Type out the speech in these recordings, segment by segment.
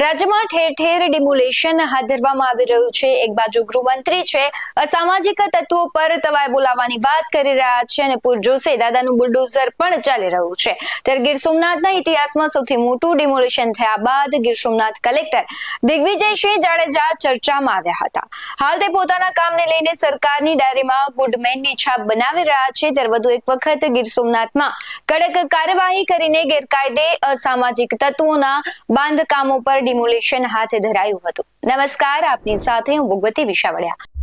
રાજ્યમાં ઠેર ઠેર ડિમોલેશન હાથ ધરવામાં આવી રહ્યું છે. એક બાજુ ગૃહમંત્રી છે. અસામાજિક તત્વો પર તવાય બોલાવવાની વાત કરી રહ્યા છે અને પૂરજોશે દાદાનું બુલડોઝર પણ ચાલી રહ્યું છે. ત્યારે ગીર સોમનાથના ઇતિહાસમાં સૌથી મોટું ડિમોલેશન થયા બાદ ગીર સોમનાથ કલેક્ટર દિગ્વિજયસિંહ જાડેજા ચર્ચામાં આવ્યા હતા. હાલ તે પોતાના કામને લઈને સરકારની ડાયરીમાં ગુડમેનની છાપ બનાવી રહ્યા છે. ત્યારે વધુ એક વખત ગીર સોમનાથમાં કડક કાર્યવાહી કરીને ગેરકાયદે અસામાજિક તત્વોના બાંધકામો પર ડિમોલેશન હાથ ધરાયું હતું. નમસ્કાર આપની સાથે હું ભગવતી વિશાવડિયા.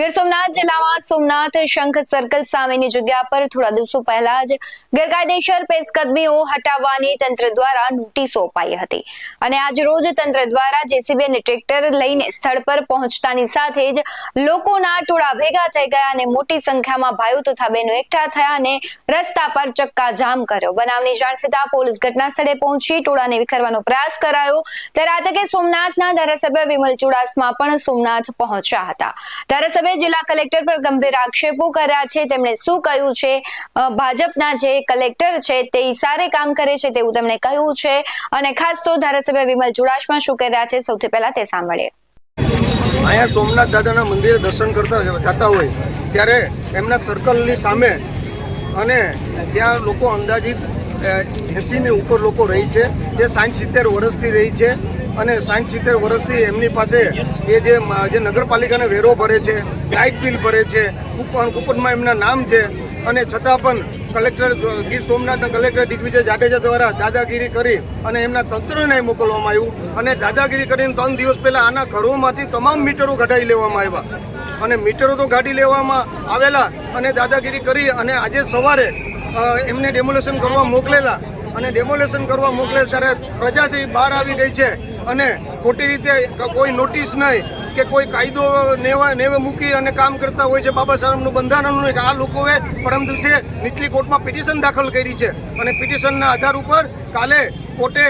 ગીર સોમનાથ જિલ્લામાં સોમનાથ શંખ સર્કલ સામેની જગ્યા પર થોડા દિવસો પહેલા જ ગેરકાયદેસર પેશકદમીઓ હટાવવાની તંત્ર દ્વારા નોટિસો અપાઈ હતી. અને આજ રોજ તંત્ર દ્વારા જેસીબી અને ટ્રેક્ટર લઈને સ્થળ પર પહોંચતાની સાથે જ લોકોના ટોળા ભેગા થઈ ગયા અને મોટી સંખ્યામાં ભાઈઓ તથા બહેનો એકઠા થયા અને રસ્તા પર ચક્કા જામ કર્યો. બનાવની જાણ થતાં પોલીસ ઘટના સ્થળે પહોંચી ટોળાને વિખરવાનો પ્રયાસ કરાયો. ત્યારે આ તકે સોમનાથના ધારાસભ્ય વિમલ ચુડાસમા પણ સોમનાથ પહોંચ્યા હતા. ધારાસભ્ય જિલ્લા કલેક્ટર પર ગંભીર આક્ષેપો કર્યા છે, તેમણે શું કહ્યું છે? ભાજપના જે કલેક્ટર છે, તે ઇશારે કામ કરે છે તેવું તેમણે કહ્યું છે. અને ખાસ તો ધારાસભ્ય વિમલ ચુડાસમા શું કહી રહ્યા છે, સૌથી પહેલા તે સાંભળીએ. અહીંયા સોમનાથ દાદાના મંદિરે દર્શન કરતા જતા હોય, ત્યારે એમના સર્કલની સામે અને ત્યાં લોકો અંદાજિત એંસીની ઉપર લોકો રહી છે. જે સાઠ સિત્તેર વર્ષથી રહી છે અને સાઠ સિત્તેર વર્ષથી એમની પાસે એ જે જે નગરપાલિકાને વેરો ભરે છે, લાઇટ બિલ ભરે છે, કૂપન, કૂપનમાં એમના નામ છે. અને છતાં પણ કલેક્ટર, ગીર સોમનાથના કલેક્ટર દિગ્વિજય જાડેજા દ્વારા દાદાગીરી કરી અને એમના તંત્રને મોકલવામાં આવ્યું અને દાદાગીરી કરીને ત્રણ દિવસ પહેલાં આના ઘરોમાંથી તમામ મીટરો કઢાવી લેવામાં આવ્યા. અને મીટરો તો કાઢી લેવામાં આવેલા અને દાદાગીરી કરી અને આજે સવારે એમને ડેમોલેશન કરવા મોકલેલા. અને ડેમોલેશન કરવા મોકલે ત્યારે પ્રજા છે એ બહાર આવી ગઈ છે અને ખોટી રીતે કોઈ નોટિસ નહીં કે કોઈ કાયદો નેવા, નેવે મૂકી અને કામ કરતા હોય છે. બાબા સાહેબનું બંધારણનું કે આ લોકોએ પરમ દિવસે નીચલી કોર્ટમાં પિટિશન દાખલ કરી છે. અને પિટિશનના આધાર ઉપર કાલે કોર્ટે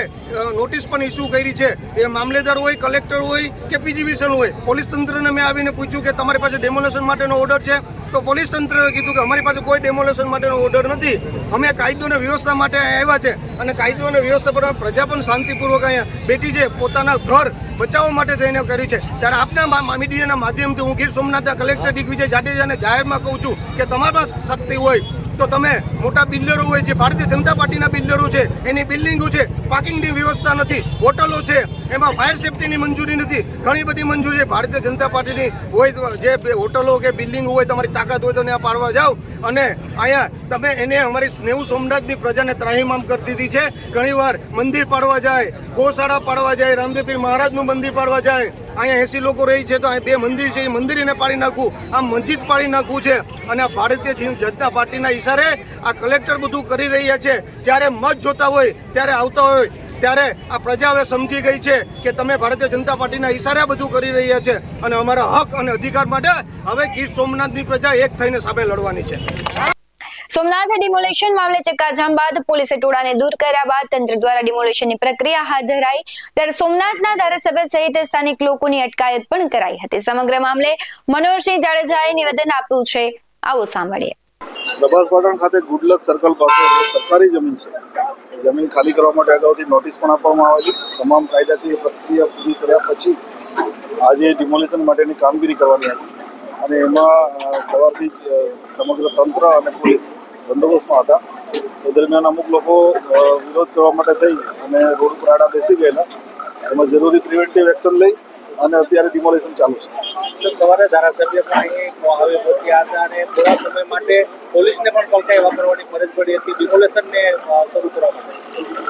નોટિસ પણ ઇસ્યુ કરી છે. એ મામલેદાર હોય કલેક્ટર હોય કે પીજીવીસન હોય, પોલીસ તંત્રને મેં આવીને પૂછ્યું કે તમારી પાસે ડેમોલેશન માટેનો ઓર્ડર છે. તો પોલીસ તંત્રએ કીધું કે અમારી પાસે કોઈ ડેમોલેશન માટેનો ઓર્ડર નથી. અમે કાયદો અને વ્યવસ્થા માટે આવ્યા છે અને કાયદો અને વ્યવસ્થા પર પ્રજા પણ શાંતિપૂર્વક અહીંયા બેઠી છે, પોતાના ઘર બચાવવા માટે જઈને કર્યું છે. ત્યારે આપના મીડિયાના માધ્યમથી હું ગીર સોમનાથના કલેક્ટર દિગ્વિજય જાડેજાને જાહેરમાં કહું છું કે તમારા શક્તિ હોય તો તમે મોટા બિલ્ડરો હોય જે ભારતીય જનતા પાર્ટીના બિલ્ડરો છે, એની બિલ્ડિંગો છે પાર્કિંગની વ્યવસ્થા નથી, હોટલો છે, એમાં ફાયર સેફટીની મંજૂરી નથી, ઘણી બધી મંજૂરી છે. ભારતીય જનતા પાર્ટીની હોય જે હોટલો કે બિલ્ડિંગ હોય, તમારી તાકાત હોય તો ત્યાં પાડવા જાઓ. અને અહીંયા તમે એને અમારી નેવું સોમનાથની પ્રજાને ત્રાહીમામ કરી દીધી છે. ઘણીવાર મંદિર પાડવા જાય, ગોશાળા પાડવા જાય રામદેવપીર મહારાજનું મંદિર પાડવા જાય. અહીંયા એસી લોકો રહી છે તો અહીં બે મંદિર છે, એ મંદિરને પાડી નાખવું આ મસ્જિદ પાડી નાખવું છે. અને આ ભારતીય જનતા પાર્ટીના ઈશારે આ કલેક્ટર બધું કરી રહ્યા છે. જ્યારે મત જોતા હોય, ત્યારે આવતા હોય, ત્યારે આ પ્રજા હવે સમજી ગઈ છે કે તમે ભારતીય જનતા પાર્ટીના ઈશારે બધું કરી રહ્યા છે. અને અમારા હક અને અધિકાર માટે હવે ગીર સોમનાથની પ્રજા એક થઈને સામે લડવાની છે. સોમનાથ ડિમોલેશન મામલે ચક્કાજામ બાદ પોલીસે ટોળાને દૂર કર્યા બાદ તંત્ર દ્વારા ડિમોલેશનની પ્રક્રિયા હાથ ધરાઈ. ત્યારે સોમનાથના ધારાસભ્ય સહિત સ્થાનિક લોકોની અટકાયત પણ કરાઈ હતી. સમગ્ર મામલે મનોહરસિંહ જાડેજાએ નિવેદન આપ્યું છે. આવો સાંભળીએ. પ્રભાસ ખાતે ગુડલક સર્કલ પાસે સરકારી જમીન છે. જમીન ખાલી કરવા માટે અગાઉથી નોટિસ પણ આપવામાં આવેલી તમામ કાયદાકીય પ્રક્રિયા પૂરી કર્યા પછી આજે ડિમોલિશન માટેની કામગીરી કરવાની હતી. અને એમાં સવારથી સમગ્ર તંત્ર અને પોલીસ બંદોબસ્તમાં હતા. એ દરમિયાન અમુક લોકો વિરોધ કરવા માટે થઈ અને રોડ ઉપર આડા બેસી ગયેલા. એમાં જરૂરી પ્રિવેન્ટિવ એક્શન લઈ અને અત્યારે ડિમોલેશન ચાલુ છે. સવારે ધારાસભ્ય પણ આવી પહોંચ્યા હતા અને થોડા સમય માટે પોલીસને પણ પલકાઈ વાપરવાની ફરજ પડી હતી. ડિમોલેશનને શરૂ કરવા માટે.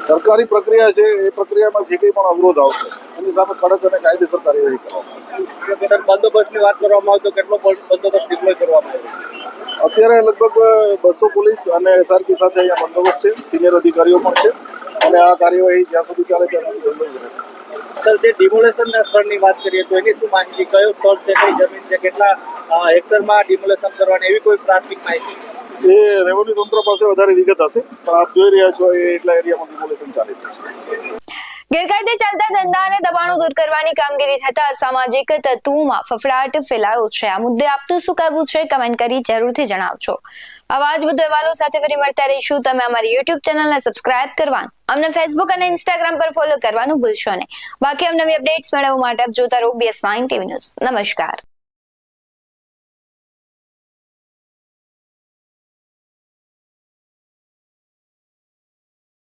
સરકારી પ્રક્રિયા છે એ પ્રક્રિયામાં જે કંઈ પણ અવરોધ આવશે એની સામે કડક અને કાયદેસર કાર્યવાહી કરવામાં આવશે. સર બંદોબસ્તની વાત કરવામાં આવે તો કેટલો બંદોબસ્ત ડિપ્લોય કરવામાં આવ્યો અત્યારે લગભગ બસો પોલીસ અને એસઆરપી સાથે અહીંયા બંદોબસ્ત છે. સિનિયર અધિકારીઓ પણ છે. અને આ કાર્યવાહી જ્યાં સુધી ચાલે ત્યાં સુધી બંધ રહેશે. સર જે ડિમોલેશનના સ્થળની વાત કરીએ તો એની શું માહિતી? કયો સ્થળ છે? કઈ જમીન છે? કેટલા હેક્ટરમાં ડિમોલેશન કરવાની એવી કોઈ પ્રાથમિક માહિતી? એ રેવન્યુ તંત્ર પાસે વધારે વિગત હશે પણ આપ જોઈ રહ્યા છો એ એટલા એરિયામાં ડિમોલેશન ચાલી રહ્યું છે. ગેરકાયદે ચાલતા ધંધા અને દબાણો દૂર કરવાની કામગીરી થતા સામાજિક તત્વોમાં ફફડાટ ફેલાયો છે. આ મુદ્દે આપનું શું કહેવું છે? કમેન્ટ કરી જરૂરથી જણાવજો. આવા જ વધુ અહેવાલો સાથે ફરી મળતા રહીશું. તમે અમારી યુટ્યુબ ચેનલને સબસ્ક્રાઇબ કરવાનું અમને ફેસબુક અને ઇન્સ્ટાગ્રામ પર ફોલો કરવાનું ભૂલશો નહીં. બાકી અમને અપડેટ્સ મેળવવા માટે આપ જોતા રહો બીએસ નાઇન ટીવી ન્યૂઝ નમસ્કાર.